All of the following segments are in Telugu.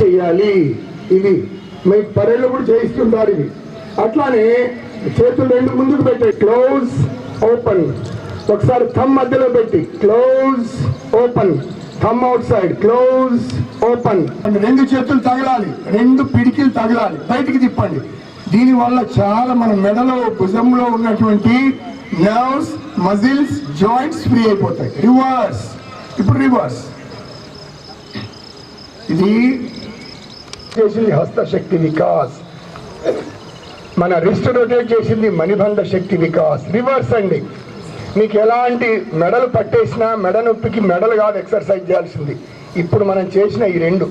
చేయాలి. ఇది మీ పర్యలు కూడా చేయిస్తుంటారు ఇది అట్లానే చేతులు రెండు ముందుకు పెట్టే క్లోజ్ ఓపెన్ ఒకసారి థమ్ మధ్యలో పెట్టి. Close open thumb outside close open రెండు చేతులు తగలాలి. రెండు పిడికిలు తగలాలి. బయటికి తిప్పండి. దీనివల్ల చాలా మన మెడలో భుజంలో ఉన్నటువంటి నర్వ్స్ మజిల్స్ జాయింట్స్ ఫ్రీ అయిపోతాయి. రివర్స్ ఇప్పుడు రివర్స్ ఇది చేసింది హస్తశక్తి వికాస్. మన రిస్ట్ రొటేట్ చేసింది మణిబంధ శక్తి వికాస్. రివర్స్ అండి. మీకు ఎలాంటి మెడలు పట్టేసినా మెడ నొప్పికి మెడలు కాదు ఎక్సర్సైజ్ చేయాల్సింది. ఇప్పుడు మనం చేసిన ఈ రెండు.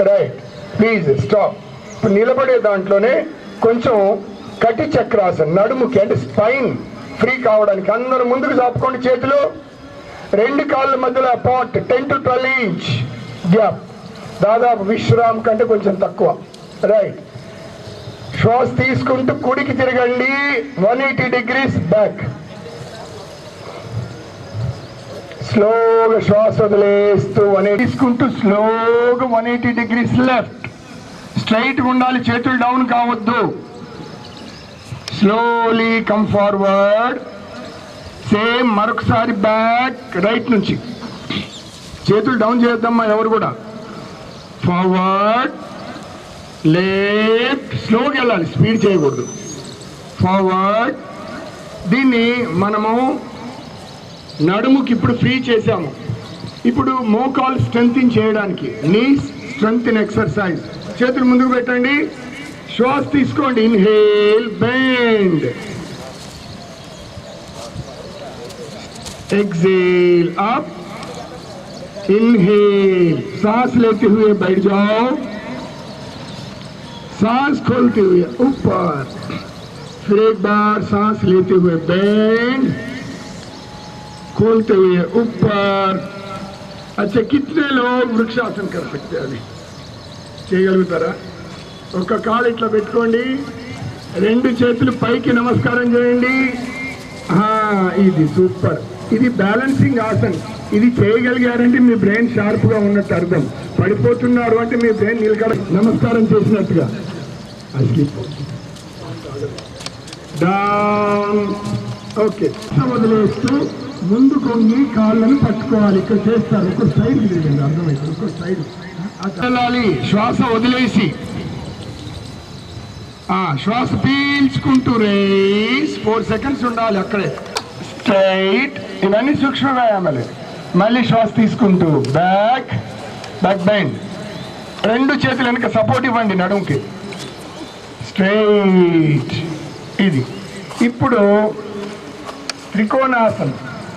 రైట్. Please stop. ఇప్పుడు నిలబడే దాంట్లోనే కొంచెం కటి చక్రాసన్ నడుముకి అంటే స్పైన్ ఫ్రీ కావడానికి అందరూ ముందుకు చాపుకోండి చేతులు. రెండు కాళ్ళ మధ్యలో apart ten to twelve inch gap. దాదాపు విశ్రామ్ కంటే కొంచెం తక్కువ. రైట్ శ్వాస తీసుకుంటూ కుడికి తిరగండి. వన్ ఎయిటీ డిగ్రీస్ బ్యాక్ స్లోగా శ్వాస వదిలేస్తూ వన్ తీసుకుంటూ స్లోగా వన్ ఎయిటీ డిగ్రీస్ లెఫ్ట్ స్ట్రైట్గా ఉండాలి చేతులు డౌన్ కావద్దు. స్లోలీ కమ్ ఫార్వర్డ్ సేమ్ మరొకసారి బ్యాక్ రైట్ నుంచి. చేతులు డౌన్ చేద్దామా ఎవరు కూడా? ఫార్వర్డ్ లేఫ్ట్ స్లోకి వెళ్ళాలి. స్పీడ్ చేయకూడదు. ఫార్వర్డ్ దీన్ని మనము నడుముకి ఇప్పుడు ఫ్రీ చేశాము. ఇప్పుడు మోకాల్ స్ట్రెంగ్ చేయడానికి నీస్ స్ట్రెంగ్ ఎక్సర్సైజ్ చేతులు ముందుకు పెట్టండి. శ్వాస తీసుకోండి. Inhale bend exhale up inhale सांस लेते हुए बैठ जाओ सांस खोलते हुए ऊपर फिर एक बार सांस लेते हुए बैंड खोलते हुए ऊपर अच्छा कितने लोग वृक्षासन कर सकते हैं अभी చేయగలుగుతారా ఒక కాలు ఇట్లా పెట్టుకోండి రెండు చేతులు పైకి నమస్కారం చేయండి ఆ, ఇది సూపర్ ఇది బ్యాలెన్సింగ్ ఆసన్ ఇది చేయగలిగారంటే మీ బ్రెయిన్ షార్ప్గా ఉన్నట్టు అర్థం. పడిపోతున్నారు అంటే మీ బ్రెయిన్ నిలకడ నమస్కారం చేసినట్టుగా. ఓకే. వదిలేస్తూ ముందు కొంగి కాళ్ళను పట్టుకోవాలి. ఇక్కడ చేస్తారు. ఒక సైడ్ తిరిగింది అర్థమైంది. ఒక సైడ్ వెళ్ళాలి శ్వాస వదిలేసి. ఆ, శ్వాస పీల్చుకుంటూ రేస్ ఫోర్ సెకండ్స్ ఉండాలి అక్కడే. స్ట్రైట్. ఇవన్నీ సూక్ష్మ వ్యాయామాలే. మళ్ళీ శ్వాస తీసుకుంటూ బ్యాక్ బ్యాక్ బైండ్. రెండు చేతులు వెనక సపోర్ట్ ఇవ్వండి నడుముకి. స్ట్రైట్ ఇది ఇప్పుడు త్రికోణాసనం.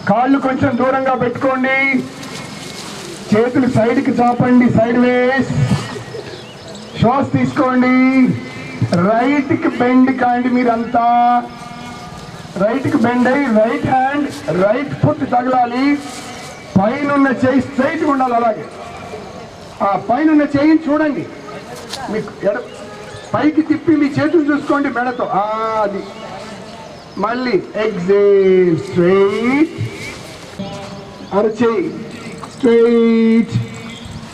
కాళ్ళు కొంచెం దూరంగా పెట్టుకోండి. చేతులు సైడ్కి చాపండి సైడ్ వేస్ శ్వాస తీసుకోండి. రైట్కి బెండ్ కాండి మీరంతా. రైట్కి బెండ్ అయ్యి రైట్ హ్యాండ్ రైట్ ఫుట్ తగలాలి. పైన చేయి స్ట్రైట్ ఉండాలి అలాగే. ఆ పైన ఉన్న చేయిని చూడండి. మీకు ఎడ పైకి తిప్పి మీ చేతులు చూసుకోండి మెడతో. అది. మళ్ళీ ఎగ్జేల్ స్ట్రైట్ అరచేయి స్ట్రైట్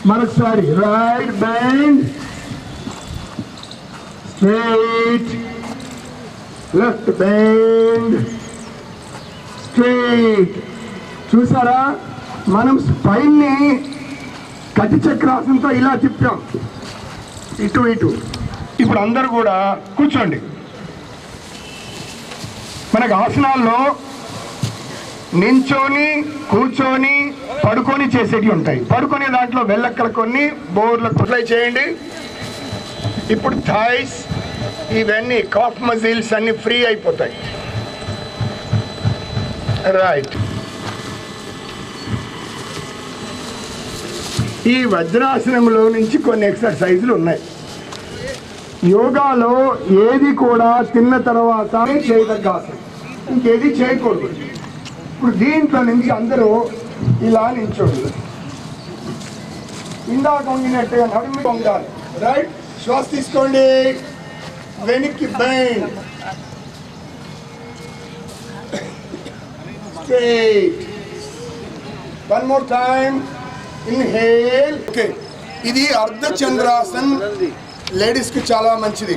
మరొకసారి right bend. Straight left bend. Straight చూసారా? మనం స్పైన్ని కటి చక్రాసంతో ఇలా తిప్పాం. ఇటు ఇటు. ఇప్పుడు అందరు కూడా కూర్చోండి. మనకు ఆసనాల్లో నించోని కూర్చొని పడుకొని చేసేవి ఉంటాయి. పడుకునే దాంట్లో వెళ్ళక్కడ కొన్ని బోర్ల కుట్లై చేయండి. ఇప్పుడు థాయిస్ ఇవన్నీ కాఫ్ మజిల్స్ అన్నీ ఫ్రీ అయిపోతాయి. రైట్ ఈ వజ్రాసనంలో నుంచి కొన్ని ఎక్సర్సైజులు ఉన్నాయి. యోగాలో ఏది కూడా తిన్న తర్వాత చేయదగ్గ ఆసనం ఇంకేది చేయకూడదు. ఇప్పుడు దీంట్లో నుంచి అందరూ ఇలా నించోడు ఇందాక వంగినట్టుగా నడుము వంగాలి. రైట్? శ్వాస తీసుకోండి. వెనక్కి bend straight one more time inhale okay. ఇది అర్ధచంద్రాసన్ లేడీస్కి చాలా మంచిది.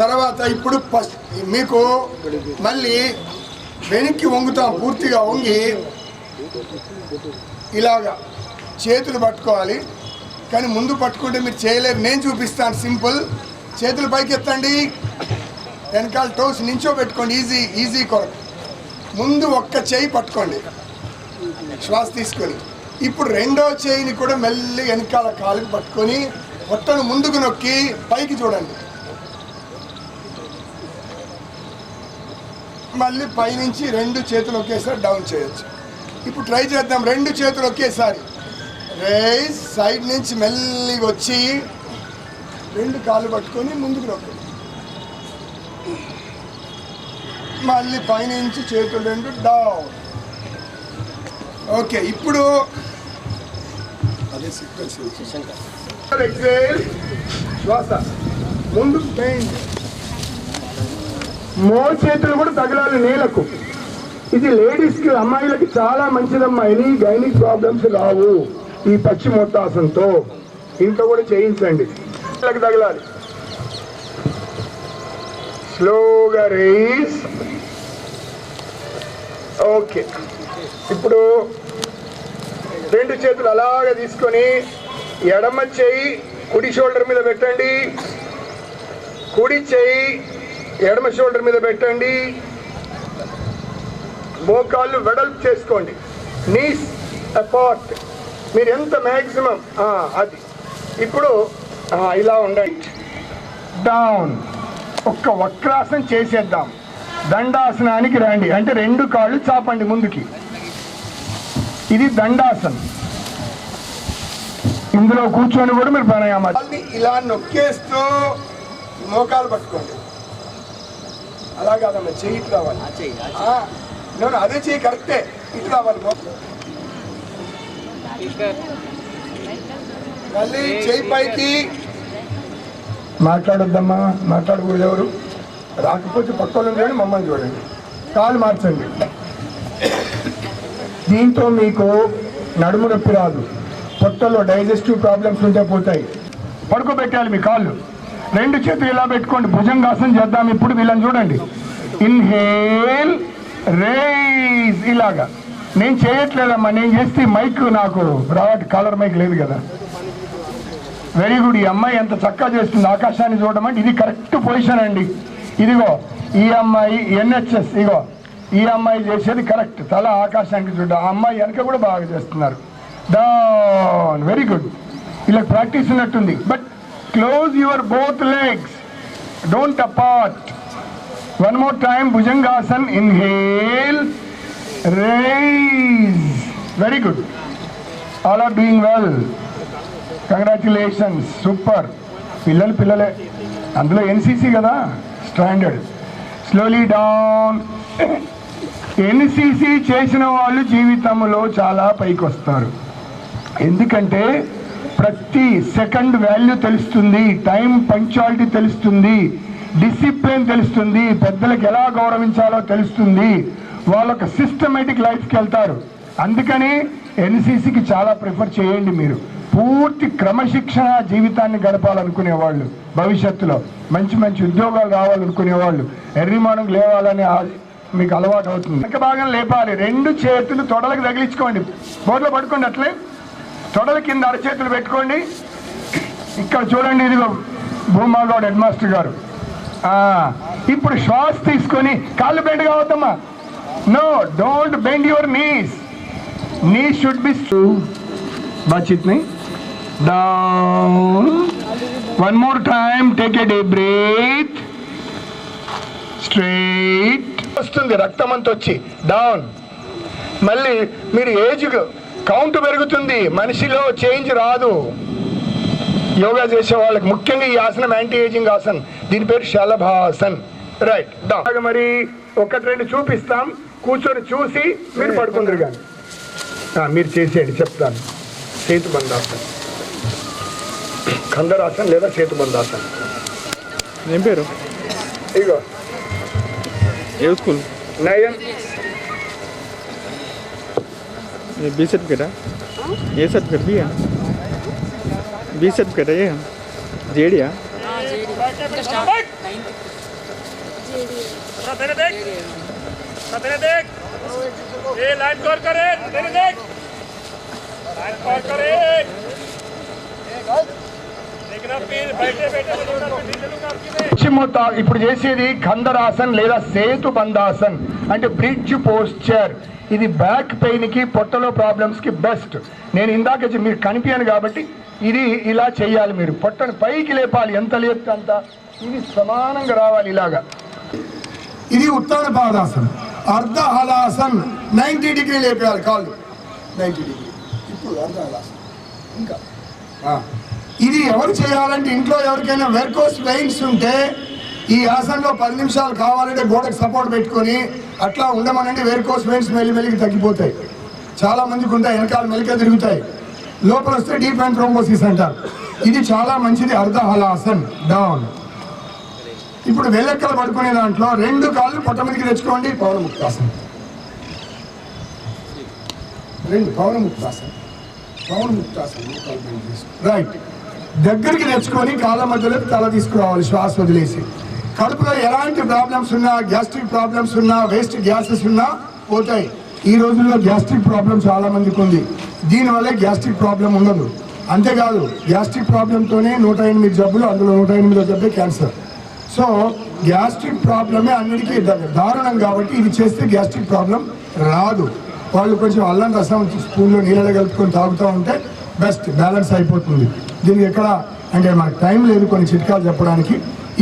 తర్వాత ఇప్పుడు ఫస్ట్ మీకు మళ్ళీ వెనక్కి వంగుతాం పూర్తిగా వంగి ఇలాగా చేతులు పట్టుకోవాలి. కానీ ముందు పట్టుకుంటే మీరు చేయలేరు. నేను చూపిస్తాను సింపుల్. చేతులు పైకి ఎత్తండి. వెనకాల టోస్ నించో పెట్టుకోండి. ఈజీ ఈజీ కొరకు. ముందు ఒక్క చేయి పట్టుకోండి. శ్వాస తీసుకొని. ఇప్పుడు రెండో చేయిని కూడా మెల్లి వెనకాల కాలుకు పట్టుకొని పొట్టను ముందుకు నొక్కి పైకి చూడండి. మళ్ళీ పైనుంచి రెండు చేతులు ఒకేసారి డౌన్ చేయొచ్చు. ఇప్పుడు ట్రై చేద్దాం. రెండు చేతులు ఒకేసారి. రైస్ సైడ్ నుంచి మెల్లిగా వచ్చి రెండు కాళ్ళు పట్టుకొని ముందుకు నొక్కండి మళ్ళీ పైనుంచి చేతులు రెండు డౌన్ ఓకే ఇప్పుడు అదే సీక్వెన్స్ ఎక్సేల్ శ్వాస. ముందు మో చేతులు కూడా తగలాలి నేలకు ఇది లేడీస్కి అమ్మాయిలకి చాలా మంచిదమ్మా. ఎనీ గైనిక్ ప్రాబ్లమ్స్ రావు ఈ పశ్చిమోత్తాసంతో ఇంట్లో కూడా చేయించండి. నేలకు తగలాలి. స్లోగా రేస్ ఓకే ఇప్పుడు రెండు చేతులు అలాగ తీసుకొని ఎడమ చేయి కుడి షోల్డర్ మీద పెట్టండి. కుడి చేయి ఎడమ షోల్డర్ మీద పెట్టండి. మోకాళ్ళు వెడల్పు చేసుకోండి. నీస్ అపార్ట్ మీరు ఎంత మ్యాక్సిమం అది. ఇప్పుడు ఇలా ఉండండి. డౌన్ ఒక్క వక్రాసనం చేసేద్దాం. దండాసనానికి రండి. అంటే రెండు కాళ్ళు చాపండి ముందుకి. ఇది దండాసనం. ఇందులో కూర్చొని కూడా మీరు ప్రాణాయామాలు ఇలా నొక్కేస్తూ మోకాలు పట్టుకోండి. అలా కాదమ్మా చెయ్యి ఇటు రావాలి. ఆ, no, no, అదే చెయ్యి కరెక్టే. ఇటు రావాలి మో- మళ్ళీ చెయ్యి పైకి. మాట్లాడొద్దమ్మా మాట్లాడకూడదు ఎవరు రాకపోతే పక్కన చూడండి మమ్మల్ని చూడండి. కాలు మార్చండి. దీంతో మీకు నడుము నొప్పి రాదు. పొట్టలో డైజెస్టివ్ ప్రాబ్లమ్స్ ఉంటే పోతాయి. పడుకోబెట్టాలి మీ కాళ్ళు. రెండు చేతులు ఇలా పెట్టుకోండి. భుజంగాసనం చేద్దాం ఇప్పుడు వీళ్ళని చూడండి. ఇన్హేల్ రేజ్ ఇలాగా. నేను చేయట్లేదమ్మా నేను చేస్తే మైక్ నాకు రావట్ కలర్ మైక్ లేదు కదా. వెరీ గుడ్ ఈ అమ్మాయి ఎంత చక్కగా చేస్తుంది. ఆకాశాన్ని చూడడం అంటే ఇది కరెక్ట్ పొజిషన్ అండి. ఇదిగో ఈ అమ్మాయి ఎన్హెచ్ఎస్ ఇగో ఈ అమ్మాయి చేసేది కరెక్ట్. తల ఆకాశానికి చూడ ఆ అమ్మాయి వెనక కూడా బాగా చేస్తున్నారు. డౌన్ వెరీ గుడ్ ఇలా ప్రాక్టీస్ ఉన్నట్టుంది. But close your both legs don't apart one more time Bhujangasan inhale raise very good all are doing well congratulations super పిల్లలు పిల్లలే. అందులో ఎన్సీసీ కదా? స్టాండర్డ్ స్లోలీ డౌన్ ఎన్సీసీ చేసిన వాళ్ళు జీవితంలో చాలా పైకి వస్తారు ఎందుకంటే ప్రతి సెకండ్ వాల్యూ తెలుస్తుంది టైం పంక్చువాలిటీ తెలుస్తుంది డిసిప్లిన్ తెలుస్తుంది పెద్దలకు ఎలా గౌరవించాలో తెలుస్తుంది వాళ్ళొక సిస్టమేటిక్ లైఫ్కి వెళ్తారు. అందుకని ఎన్సీసీకి చాలా ప్రిఫర్ చేయండి మీరు. పూర్తి క్రమశిక్షణ జీవితాన్ని గడపాలనుకునే వాళ్ళు భవిష్యత్తులో. మంచి మంచి ఉద్యోగాలు రావాలనుకునే వాళ్ళు ఎర్రీ మార్నింగ్ లేవాలని ఆ- మీకు అలవాటు అవుతుంది. వెనక భాగం లేపాలి. రెండు చేతులు తొడలకు తగిలించుకోండి. బోర్డులో పడుకోండి అట్లే. తొడల కింద అరచేతులు పెట్టుకోండి. ఇక్కడ చూడండి ఇదిగో భూమాగౌడ్ హెడ్ మాస్టర్ గారు. ఇప్పుడు శ్వాస తీసుకొని కాళ్ళు bend కావద్దమ్మా. No don't bend your knees knee should be బాచిత్ని down one more time take a deep breath straight వస్తుంది రక్తం అంతా వచ్చి డౌన్. మళ్ళీ మీరు ఏజ్ కౌంట్ పెరుగుతుంది మనిషిలో చేంజ్ రాదు. యోగా చేసే వాళ్ళకి ముఖ్యంగా ఈ ఆసనం యాంటీ ఏజింగ్ ఆసన్ దీని పేరు శలభాసన్. Right down. మరి ఒకటి రెండు చూపిస్తాం. కూర్చొని చూసి మీరు పడుకుందరు కానీ ఆ, మీరు చేసేయండి చెప్తాను. సేతు బంధాసన్ కందరాసన్ లేదా సేతు బంధాసన్ ఏం పేరు? ఇగో. يدخل نايم ये बीस रुपये का। ये सब कर दिया बीस रुपये का ये हम जेड़िया तेरे देख देख ये लाइन करे करे ముద్ద ఇప్పుడు చేసేది కందరాసన్ లేదా సేతు బందాసన్ అంటే బ్రిడ్జ్ పోస్చర్ ఇది బ్యాక్ పెయిన్కి పొట్టలో ప్రాబ్లమ్స్కి బెస్ట్ నేను ఇందాక మీరు కనిపించాను కాబట్టి ఇది ఇలా చేయాలి మీరు. పొట్టను పైకి లేపాలి. ఎంత లేపు అంత? ఇది సమానంగా రావాలి ఇలాగా. ఇది ఉత్తాన పాదాసన్. అర్ధ హలాసన్. నైంటీ డిగ్రీ లేపేయాలి కాళ్ళు. Ninety degree. ఇప్పుడు అర్ధ హలాసన్. ఇంకా. ఇది ఎవరు చేయాలంటే ఇంట్లో ఎవరికైనా వెర్కోస్ వెయిన్స్ ఉంటే ఈ ఆసనంలో పది నిమిషాలు కావాలంటే గోడకు సపోర్ట్ పెట్టుకొని అట్లా ఉండమనండి వెర్కోస్ వెయిన్స్ మెల్లి మెల్లికి తగ్గిపోతాయి. చాలా మందికి ఉంటాయి వెనకాల మెలిక తిరుగుతాయి. లోపల వస్తే డీప్ అండ్ థ్రోంబోసిస్ అంటారు. ఇది చాలా మంచిది అర్ధహలాసన్ డౌన్. ఇప్పుడు వెల్లెక్కలు పడుకునే దాంట్లో రెండు కాళ్ళు పొట్ట మీదకి తెచ్చుకోండి పవనముక్తాసనం రెండు పవనముక్తాసనం పవనముక్తాసనం రైట్. దగ్గరికి తెచ్చుకొని కాళ్ళ మధ్యలో తల తీసుకురావాలి శ్వాస వదిలేసి. కడుపులో ఎలాంటి ప్రాబ్లమ్స్ ఉన్నా గ్యాస్ట్రిక్ ప్రాబ్లమ్స్ ఉన్నా వేస్ట్ గ్యాసెస్ ఉన్నా పోతాయి. ఈ రోజుల్లో గ్యాస్ట్రిక్ ప్రాబ్లం చాలా మందికి ఉంది. దీనివల్ల గ్యాస్ట్రిక్ ప్రాబ్లం ఉండదు. అంతేకాదు గ్యాస్ట్రిక్ ప్రాబ్లంతోనే నూట ఎనిమిది జబ్బులు అందులో నూట ఎనిమిదో జబ్బే క్యాన్సర్ సో గ్యాస్ట్రిక్ ప్రాబ్లమే అన్నిటికీ దారుణం కాబట్టి ఇది చేస్తే గ్యాస్ట్రిక్ ప్రాబ్లం రాదు. వాళ్ళు కొంచెం అల్లం రసం స్పూన్లో నీళ్ళలో కలుపుకొని తాగుతూ ఉంటే బెస్ట్ బ్యాలెన్స్ అయిపోతుంది. దీనికి ఎక్కడ అంటే మనకు టైం లేదు కొన్ని చిట్కాలు చెప్పడానికి.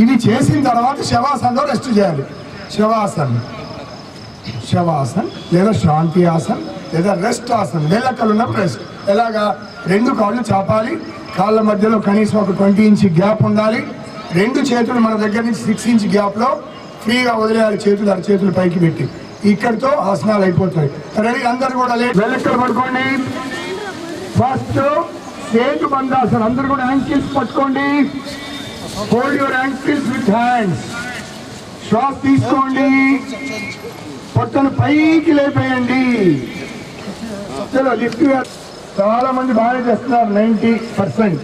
ఇది చేసిన తర్వాత శవాసనంలో రెస్ట్ చేయాలి. శవాసన్. శవాసన్ లేదా శాంతి ఆసన్ లేదా రెస్ట్ ఆసన్. వెళ్ళకలు ఉన్నప్పుడు రెస్ట్ ఎలాగా? రెండు కాళ్ళు చాపాలి. కాళ్ళ మధ్యలో కనీసం ఒక ట్వంటీ ఇంచ్ గ్యాప్ ఉండాలి. రెండు చేతులు మన దగ్గర నుంచి సిక్స్ ఇంచ్ గ్యాప్లో ఫ్రీగా వదిలేయాలి చేతులు అర చేతులు పైకి పెట్టి. ఇక్కడితో ఆసనాలు అయిపోతాయి. రెడీ అందరు కూడా లేదు వెళ్ళెక్కలు పడుకోండి. ఫస్ట్ సేతు బంధాసన్ అందరు కూడా యాంకిల్స్ పట్టుకోండి. Hold your ankles with hands శ్వాస తీసుకోండి. పొట్టను పైకి లేపేయండి. చలో లిఫ్ట్ చాలా మంది బాగా చేస్తున్నారు నైంటీ పర్సెంట్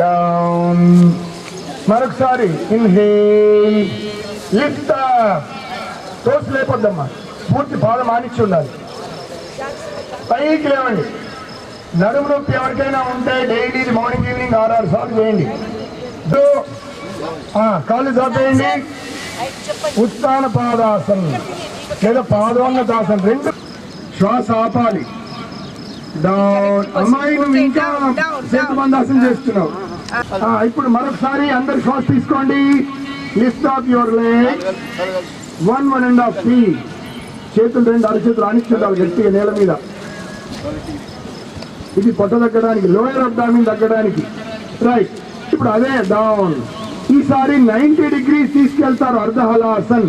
డౌన్ మరొకసారి ఇన్హేల్ లిఫ్ట్ తోసి లేపొద్దమ్మా. పూర్తి పాదం మానిచ్చి ఉండాలి. పైకి లేవండి. నడుము నొప్పి ఎవరికైనా ఉంటే డైలీ మార్నింగ్ ఈవినింగ్ ఆరు సార్లు చేయండి. కాళ్ళు చాపేయండి. ఉత్తాన పాదాసనం లేదా పాదోన్నతాసనం రెండు శ్వాస ఆపాలి. డౌన్ అమ్మాయి నువ్వు ఇంకా సేతుబంధాసనం చేస్తున్నావు. ఆ, ఇప్పుడు మరొకసారి అందరు శ్వాస తీసుకోండి. Lift off your leg one one and half fee చేతులు రెండు అరచేతులు ఆనిచ్చుండాలి గట్టిగా నేల మీద. ఇది పొట్ట తగ్గడానికి లోయర్ అబ్డామిన్ తగ్గడానికి. రైట్ ఇప్పుడు అదే డౌన్ ఈసారి నైంటీ డిగ్రీస్ తీసుకెళ్తారు అర్ధహలాసన్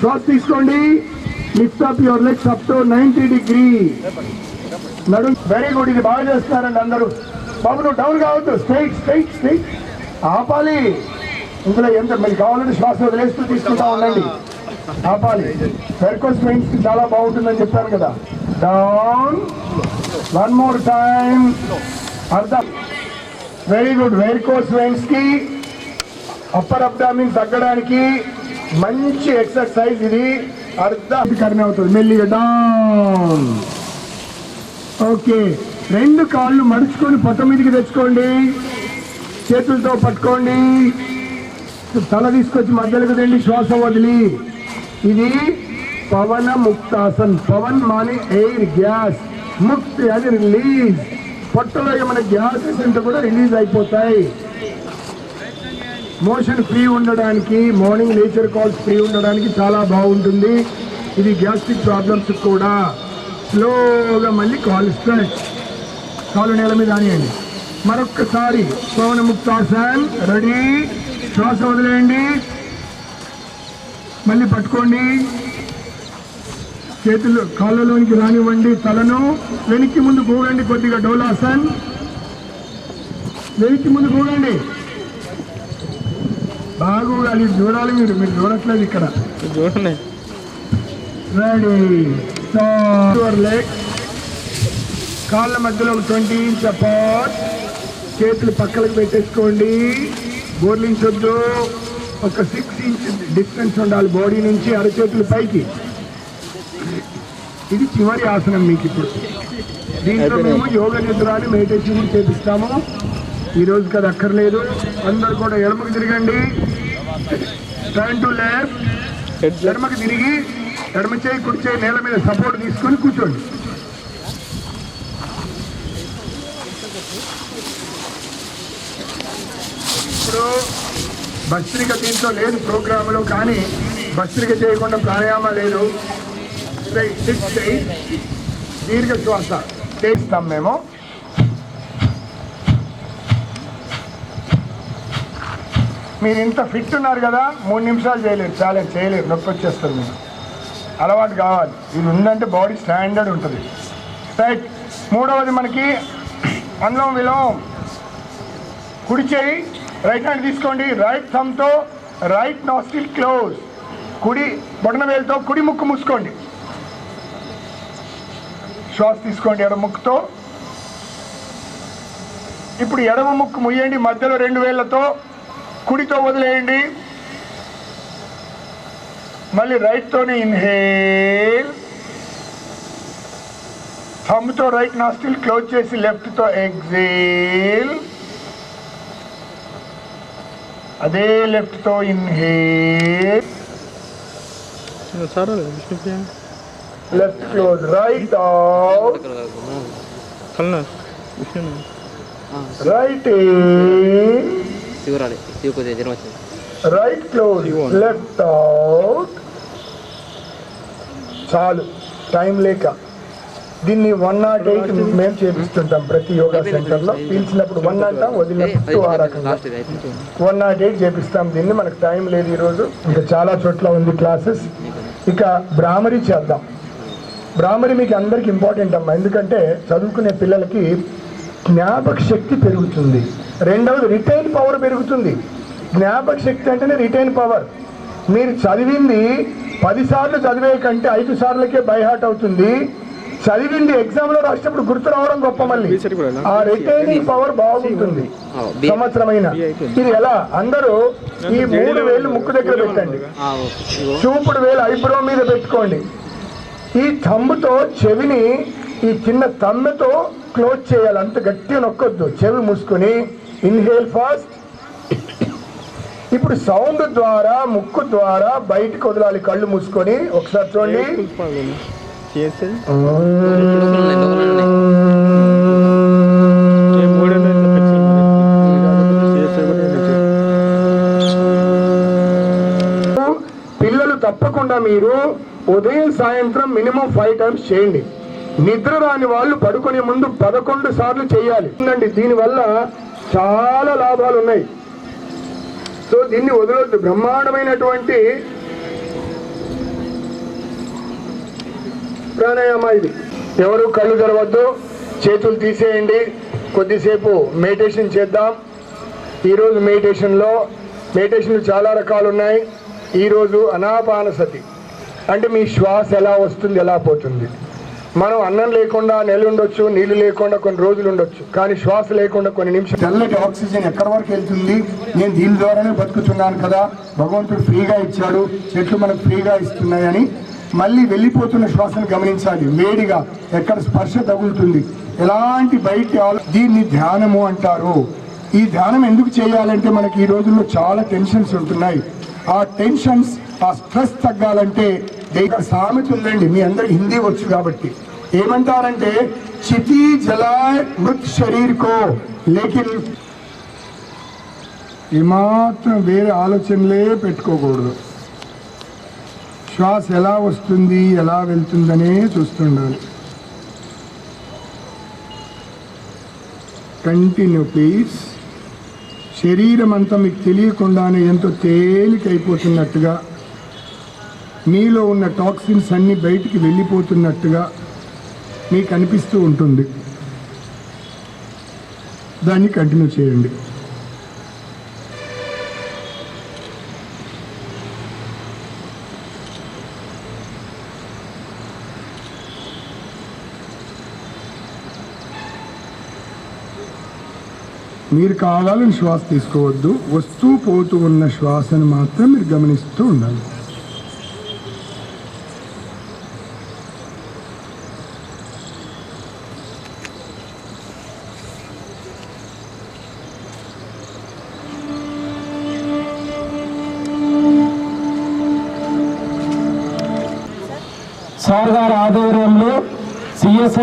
శ్వాస తీసుకోండి. Lift up your legs up to ninety degree నడు వెరీ గుడ్ ఇది బాగా చేస్తున్నారండి అందరూ. బాబు నువ్వు డౌన్ కావద్దు. స్ట్రైట్ స్ట్రైట్ స్ట్రైట్ ఆపాలి. ఇందులో ఎంత మీరు కావాలంటే శ్వాస వదిలేస్తూ తీసుకుంటా ఉండండి. ఆపాలి. వెర్కోస్ మెయిన్స్ చాలా బాగుంటుందని చెప్పాను కదా. డౌన్ వన్ మోర్ టైం అర్థం వెరీ గుడ్ వెరికోస్ వెయిన్స్కి అప్పర్ అబ్డామిన్ తగ్గడానికి. మంచి ఎక్సర్సైజ్ ఇది. అర్థకరణ అవుతుంది. మెల్లిగా డౌన్ ఓకే రెండు కాళ్ళు మడుచుకొని పొట్ట మీదకి తెచ్చుకోండి. చేతులతో పట్టుకోండి. తల తీసుకొచ్చి మధ్యలోకి తెండి శ్వాస వదిలి. ఇది పవన ముక్తాసన్ పవన్ మాని ఎయిర్ గ్యాస్ ముక్తి అది రిలీజ్. పొట్టలో ఏమైనా గ్యాసెస్ ఇంత కూడా రిలీజ్ అయిపోతాయి. మోషన్ ఫ్రీ ఉండడానికి మార్నింగ్ నేచర్ కాల్స్ ఫ్రీ ఉండడానికి చాలా బాగుంటుంది. ఇది గ్యాస్ట్రిక్ ప్రాబ్లమ్స్ కూడా. స్లోగా మళ్ళీ కాల్ స్ట్రెచ్ కాలు నేల మీద ఆనియండి. మరొక్కసారి పవన ముక్తాసన్ రెడీ. శ్వాస వదిలేయండి. మళ్ళీ పట్టుకోండి. చేతులు కాళ్ళలోనికి రానివ్వండి తలను వెనక్కి ముందు కూగండి కొద్దిగా డోలాసన్ వెనక్కి ముందు కూగండి బాగా ఊగాలి చూడాలి మీరు మీరు చూడట్లేదు ఇక్కడ. చూడండి రెడీ యువర్ లెగ్ కాళ్ళ మధ్యలో ట్వంటీ ఇంచ్ అపార్ట్ చేతులు పక్కలకు పెట్టేసుకోండి. బోర్లించొద్దు. ఒక సిక్స్ ఇంచ్ డిస్టెన్స్ ఉండాలి బాడీ నుంచి అరచేతులు పైకి. ఇది చివరి ఆసనం మీకు ఇప్పుడు. దీంట్లో మేము యోగ నిద్రాన్ని మెడిటేషన్ చేపిస్తాము. ఈ రోజు కదా అక్కర్లేదు. అందరు కూడా ఎడమకు తిరగండి. టర్న్ టు లెఫ్ట్ ఎడమకి తిరిగి ఎడమ చేయి కుడి చేయి నేల మీద సపోర్ట్ తీసుకొని కూర్చోండి. ఇప్పుడు భస్త్రిక దీంట్లో లేదు ప్రోగ్రాంలో కానీ భస్త్రిక చేయకుండా ప్రాణాయామ లేదు. Straight, sit straight. దీర్ఘ శ్వాస చేస్తాం మేము మీరు ఇంత ఫిట్ ఉన్నారు కదా మూడు నిమిషాలు చేయలేరు ఛాలెంజ్ చేయలేరు నొప్పి వచ్చేస్తుంది మీరు అలవాటు కావాలి. ఇది ఉందంటే బాడీ స్టాండర్డ్ ఉంటుంది. రైట్ మూడవది మనకి అన్నం విలోం కుడి చేయి రైట్ హ్యాండ్ తీసుకోండి. రైట్ థమ్తో రైట్ నాస్టిల్ క్లోజ్ కుడి బొటన వేలుతో కుడి ముక్కు మూసుకోండి. శ్వాస తీసుకోండి ఎడమ ముక్కుతో ఇప్పుడు ఎడమ ముక్కు ముయ్యండి మధ్యలో రెండు వేళ్ళతో కుడితో వదిలేయండి మళ్ళీ రైట్తోనే ఇన్హేల్ థమ్తో రైట్ నాస్టిల్ క్లోజ్ చేసి లెఫ్ట్తో ఎగ్జేల్ అదే లెఫ్ట్తో ఇన్హేల్ సారా ఇన్ శివరాలి శివ కొద్దిగా జ్వరం వచ్చింది రైట్ క్లోజ్ లెఫ్ట్ అవుట్ చాలు టైం లేక. దీన్ని వన్ నాట్ ఎయిట్ మేము చేపిస్తుంటాం ప్రతి యోగా సెంటర్లో. పీల్చినప్పుడు వన్ అంటాం వదిలినప్పుడు ఆ రకంగా. వన్ నాట్ ఎయిట్ చేపిస్తాం దీన్ని మనకు టైం లేదు ఈరోజు. ఇంకా చాలా చోట్ల ఉంది క్లాసెస్ ఇక బ్రాహ్మరీ చేద్దాం. బ్రాహ్మరీ మీకు అందరికి ఇంపార్టెంట్ అమ్మా. ఎందుకంటే చదువుకునే పిల్లలకి జ్ఞాపక శక్తి పెరుగుతుంది. రెండవది రిటైన్ పవర్ పెరుగుతుంది. జ్ఞాపక శక్తి అంటేనే రిటైన్ పవర్ మీరు చదివింది పదిసార్లు చదివే కంటే ఐదు సార్లకే బైహార్ట్ అవుతుంది. చదివింది ఎగ్జామ్లో రాసినప్పుడు గుర్తు రావడం గొప్ప మళ్ళీ. ఆ రిటైనింగ్ పవర్ బాగుంటుంది. సంవత్సరమైన. ఇది ఎలా? అందరూ ఈ మూడు వేలు ముక్కు దగ్గర పెట్టండి. చూపుడు వేలు ఐబ్రో మీద పెట్టుకోండి. ఈ తమ్ముతో చెవిని ఈ చిన్న తమ్మెతో క్లోజ్ చేయాలి. అంత గట్టిగా నొక్కొద్దు. చెవి మూసుకొని ఇన్హేల్ ఫాస్ట్ ఇప్పుడు సౌండ్ ద్వారా ముక్కు ద్వారా బయటికి వదలాలి. కళ్ళు మూసుకొని ఒకసారి చూడండి. పిల్లలు తప్పకుండా మీరు ఉదయం సాయంత్రం మినిమం ఫైవ్ టైమ్స్ చేయండి. నిద్ర రాని వాళ్ళు పడుకునే ముందు పదకొండు సార్లు చేయాలి. అండి దీనివల్ల చాలా లాభాలు ఉన్నాయి సో దీన్ని వదలొద్దు. బ్రహ్మాండమైనటువంటి ప్రాణాయామ ఇది. ఎవరు కళ్ళు తెరవద్దు చేతులు తీసేయండి. కొద్దిసేపు మెడిటేషన్ చేద్దాం. ఈరోజు మెడిటేషన్లో మెడిటేషన్లు చాలా రకాలు ఉన్నాయి ఈరోజు అనాపానసతి. అంటే మీ శ్వాస ఎలా వస్తుంది ఎలా పోతుంది? మనం అన్నం లేకుండా నెల ఉండొచ్చు నీళ్ళు లేకుండా కొన్ని రోజులు ఉండొచ్చు. కానీ శ్వాస లేకుండా కొన్ని నిమిషాలు తెల్లటి ఆక్సిజన్ ఎక్కడి వరకు వెళ్తుంది? నేను దీని ద్వారానే బతుకుతున్నాను కదా. భగవంతుడు ఫ్రీగా ఇచ్చాడు. చెట్లు మనకు ఫ్రీగా ఇస్తున్నాయని. మళ్ళీ వెళ్ళిపోతున్న శ్వాసను గమనించాలి. వేడిగా ఎక్కడ స్పర్శ తగులుతుంది? ఎలాంటి బయట దీన్ని ధ్యానము అంటారు. ఈ ధ్యానం ఎందుకు చేయాలంటే మనకి ఈ రోజుల్లో చాలా టెన్షన్స్ ఉంటున్నాయి. ఆ టెన్షన్స్ ఆ స్ట్రెస్ తగ్గాలంటే ఇక్కడ సామెత ఉందండి. మీ అందరికి హిందీ వచ్చు కాబట్టి. ఏమంటారంటే చితి జలాయ్ మృత్ శరీర్ కో లేకిన్ ఏమాత్రం వేరే ఆలోచనలే పెట్టుకోకూడదు. శ్వాస ఎలా వస్తుంది ఎలా వెళ్తుందనే చూస్తుండాలి. కంటిన్యూ ప్లీజ్ శరీరం అంతా మీకు తెలియకుండానే ఎంతో తేలికైపోతున్నట్టుగా మీలో ఉన్న టాక్సిన్స్ అన్నీ బయటికి వెళ్ళిపోతున్నట్టుగా మీకు అనిపిస్తూ ఉంటుంది. దాన్ని కంటిన్యూ చేయండి. మీరు కావాలని శ్వాస తీసుకోవద్దు. వస్తూ పోతూ ఉన్న శ్వాసను మాత్రం మీరు గమనిస్తూ ఉండాలి.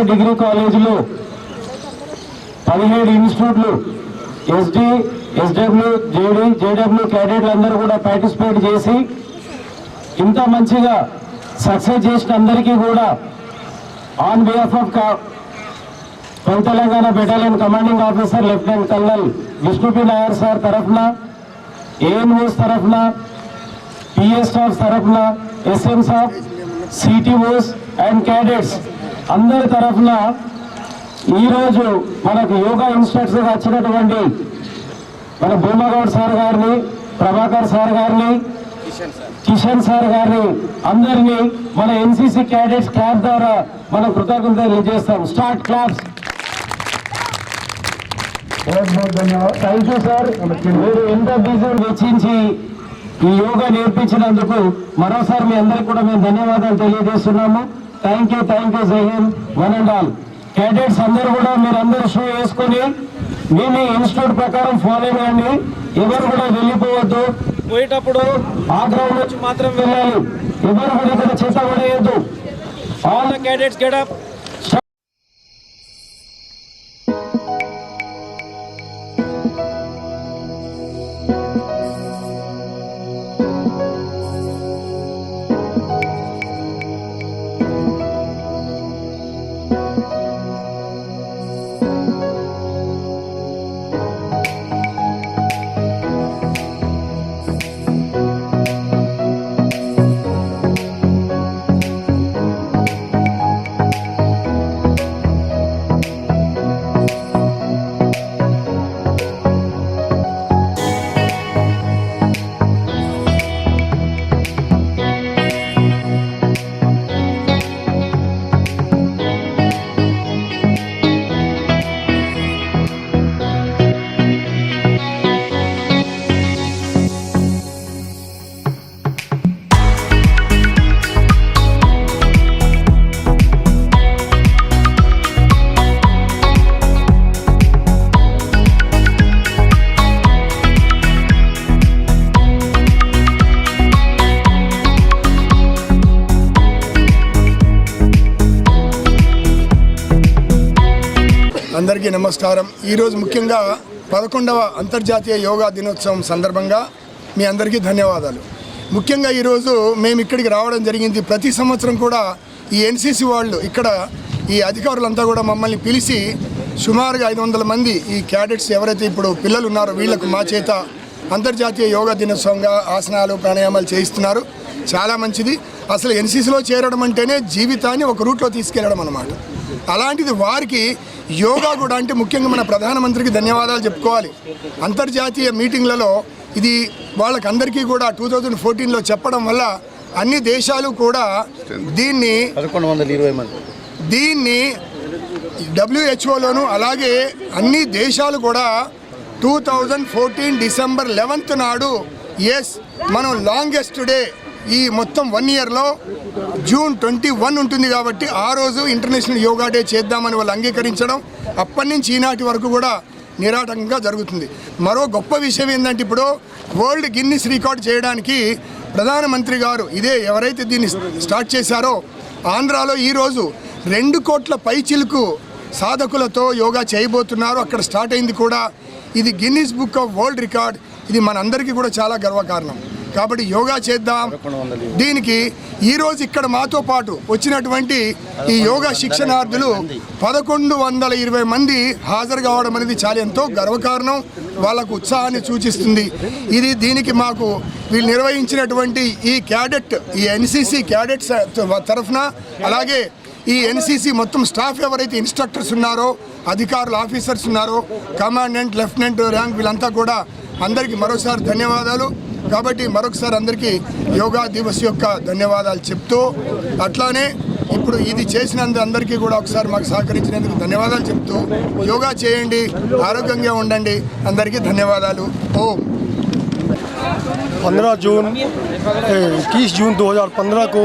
డిగ్రీ కాలేజీలో పదిహేడు ఇన్స్టిట్యూట్లు ఎస్డి ఎస్డబ్ల్యూ జేడీ జేడబ్ల్యూ క్యాడెట్లు అందరూ కూడా పార్టిసిపేట్ చేసి ఇంత మంచిగా సక్సెస్ చేసిన అందరికీ కూడా ఆన్ బిహాఫ్ ఆఫ్ మన Telangana battalion commanding officer lieutenant colonel Vishnu P Nair sir తరఫున ఏఎన్ఓస్ తరఫున పిఎస్ స్టాఫ్ తరఫున ఎస్ఎం సాఫ్ సిటిఓస్ అండ్ క్యాడెట్స్ అందరి తరఫున ఈరోజు మనకు యోగా ఇన్స్ట్రక్టర్గా వచ్చినటువంటి మన భూమగౌడ్ సార్ గారిని ప్రభాకర్ సార్ గారిని కిషన్ సార్ గారిని అందరినీ మన ఎన్సీసీ క్యాడెట్స్ క్లాప్ ద్వారా మన కృతజ్ఞతలు తెలియజేస్తాం. Start claps. Thank you sir మీరు ఎంత బిజీ వెచ్చించి ఈ యోగా నేర్పించినందుకు మరోసారి మీ అందరికి కూడా మేము ధన్యవాదాలు తెలియజేస్తున్నాము. Thank you thank you Jai Hind one and all cadets అందరూ కూడా మీరు అందరూ షూ వేసుకొని మీ మీ ఇన్స్టిట్యూట్ ప్రకారం ఫాలో అవ్వండి ఎవరు కూడా వెళ్ళిపోవద్దు. పోయేటప్పుడు ఆ గ్రౌండ్ నుంచి మాత్రం వెళ్ళాలి. ఎవరు కూడా ఇక్కడ చెత్త పడేయద్దు. ఆల్ ద క్యాడెట్స్ గెట్ నమస్కారం. ఈరోజు ముఖ్యంగా పదకొండవ అంతర్జాతీయ యోగా దినోత్సవం సందర్భంగా మీ అందరికీ ధన్యవాదాలు. ముఖ్యంగా ఈరోజు మేము ఇక్కడికి రావడం జరిగింది. ప్రతి సంవత్సరం కూడా ఈ ఎన్సీసీ వాళ్ళు ఇక్కడ ఈ అధికారులంతా కూడా మమ్మల్ని పిలిచి సుమారుగా ఐదు వందల మంది ఈ క్యాడెట్స్ ఎవరైతే ఇప్పుడు పిల్లలు ఉన్నారో వీళ్ళకు మా చేత అంతర్జాతీయ యోగా దినోత్సవంగా ఆసనాలు ప్రాణాయామాలు చేయిస్తున్నారు. చాలా మంచిది. అసలు ఎన్సీసీలో చేరడం అంటేనే జీవితాన్ని ఒక రూట్లో తీసుకెళ్ళడం అనమాట అలాంటిది వారికి యోగా కూడా అంటే ముఖ్యంగా మన ప్రధానమంత్రికి ధన్యవాదాలు చెప్పుకోవాలి. అంతర్జాతీయ మీటింగ్లలో ఇది వాళ్ళకి అందరికీ కూడా టూ థౌజండ్ ఫోర్టీన్లో చెప్పడం వల్ల అన్ని దేశాలు కూడా దీన్ని దీన్ని డబ్ల్యూహెచ్ఓలోను అలాగే అన్ని దేశాలు కూడా two thousand fourteen December eleventh నాడు ఎస్ మనం లాంగెస్ట్ డే ఈ మొత్తం వన్ ఇయర్లో జూన్ ట్వంటీ వన్ ఉంటుంది కాబట్టి ఆ రోజు ఇంటర్నేషనల్ యోగా డే చేద్దామని వాళ్ళు అంగీకరించడం అప్పటి నుంచి ఈనాటి వరకు కూడా నిరాటంకంగా జరుగుతుంది. మరో గొప్ప విషయం ఏంటంటే ఇప్పుడు వరల్డ్ గిన్నిస్ రికార్డ్ చేయడానికి ప్రధానమంత్రి గారు ఇదే ఎవరైతే దీన్ని స్టార్ట్ చేశారో ఆంధ్రాలో ఈరోజు రెండు కోట్ల పైచిలుకు సాధకులతో యోగా చేయబోతున్నారు. అక్కడ స్టార్ట్ అయింది కూడా ఇది Guinness book of world record ఇది మనందరికీ కూడా చాలా గర్వకారణం. కాబట్టి యోగా చేద్దాం. దీనికి ఈరోజు ఇక్కడ మాతో పాటు వచ్చినటువంటి ఈ యోగా శిక్షణార్థులు పదకొండు వందల ఇరవై మంది హాజరు కావడం అనేది చాలా ఎంతో గర్వకారణం. వాళ్ళకు ఉత్సాహాన్ని సూచిస్తుంది. ఇది దీనికి మాకు వీళ్ళు నిర్వహించినటువంటి ఈ క్యాడెట్ ఈ ఎన్సిసి క్యాడెట్స్ తరఫున అలాగే ఈ ఎన్సీసీ మొత్తం స్టాఫ్ ఎవరైతే ఇన్స్ట్రక్టర్స్ ఉన్నారో అధికారులు ఆఫీసర్స్ ఉన్నారో కమాండెంట్ లెఫ్టినెంట్ ర్యాంక్ వీళ్ళంతా కూడా అందరికీ మరోసారి ధన్యవాదాలు. కాబట్టి మరొకసారి అందరికీ యోగా దివస్ యొక్క ధన్యవాదాలు చెప్తూ అట్లానే ఇప్పుడు ఇది చేసినందు అందరికీ కూడా ఒకసారి మాకు సహకరించినందుకు ధన్యవాదాలు చెప్తూ యోగా చేయండి ఆరోగ్యంగా ఉండండి అందరికీ ధన్యవాదాలు ఓం 15 जून इक्कीस जून 2015 को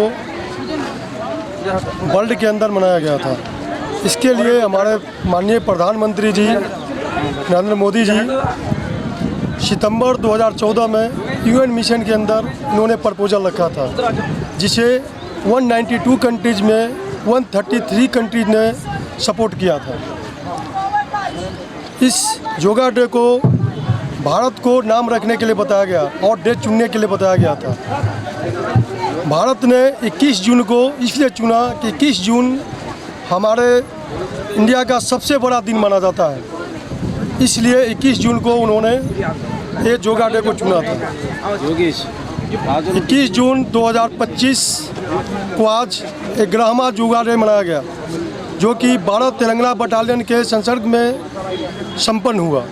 वर्ल्ड के अंदर मनाया गया था इसके लिए हमारे माननीय प्रधानमंत्री जी नरेंद्र मोदी जी सितंबर 2014 में यूएन मिशन के अंदर इन्होंने प्रपोजल रखा था, जिसे 192 कंट्रीज़ में 133 कंट्रीज़ ने सपोर्ट किया था। इस योगा डे को भारत को नाम रखने के लिए बताया गया और डेट चुनने के लिए बताया गया था। भारत ने 21 जून को इसलिए चुना कि 21 जून हमारे इंडिया का सबसे बड़ा दिन माना जाता है। इसलिए 21 जून को उन्होंने ये योगा डे को चुना था 21 जून 2025 को आज एक ग्रामा योगा डे मनाया गया जो कि भारत तेलंगाना बटालियन के संसर्ग में संपन्न हुआ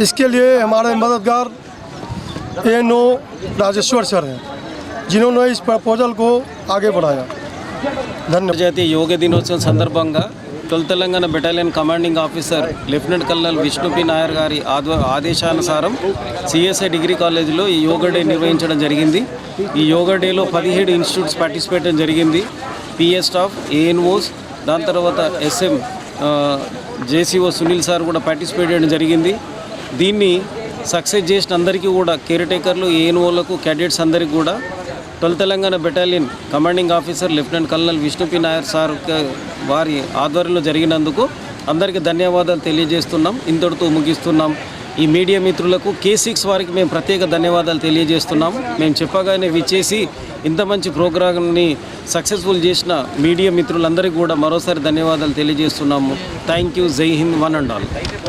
इसके लिए हमारे मददगार एन ओ राजेश्वर सर हैं जिन्होंने इस प्रपोजल को आगे बढ़ाया धन्यवाद అంతర్జాతీయ యోగ దినోత్సవం సందర్భంగా తొలి Telangana battalion commanding officer lieutenant colonel Vishnu P Nair గారి ఆదేశానుసారం సిఎస్ఐ డిగ్రీ కాలేజీలో ఈ యోగా డే నిర్వహించడం జరిగింది. ఈ యోగా డేలో పదిహేడు ఇన్స్టిట్యూట్స్ పార్టిసిపేట్ జరిగింది. పిఎస్ స్టాఫ్ ఏఎన్ఓస్ దాని తర్వాత ఎస్ఎం జేసీఓ సునీల్ సార్ కూడా పార్టిసిపేట్ చేయడం జరిగింది. దీన్ని సక్సెస్ చేసిన అందరికీ కూడా కేర్ టేకర్లు ఏఎన్ఓలకు క్యాడెట్స్ అందరికీ కూడా తొలి Telangana battalion commanding officer lieutenant colonel Vishnu P Nair sir వారి ఆధ్వర్యంలో జరిగినందుకు అందరికీ ధన్యవాదాలు తెలియజేస్తున్నాం. ఇంతటితో ముగిస్తున్నాం. ఈ మీడియా మిత్రులకు కే సిక్స్ వారికి మేము ప్రత్యేక ధన్యవాదాలు తెలియజేస్తున్నాం. మేము చెప్పగానే విచ్చేసి ఇంత మంచి ప్రోగ్రామ్ని సక్సెస్ఫుల్ చేసిన మీడియా మిత్రులందరికీ కూడా మరోసారి ధన్యవాదాలు తెలియజేస్తున్నాము. Thank you Jai Hind one and all.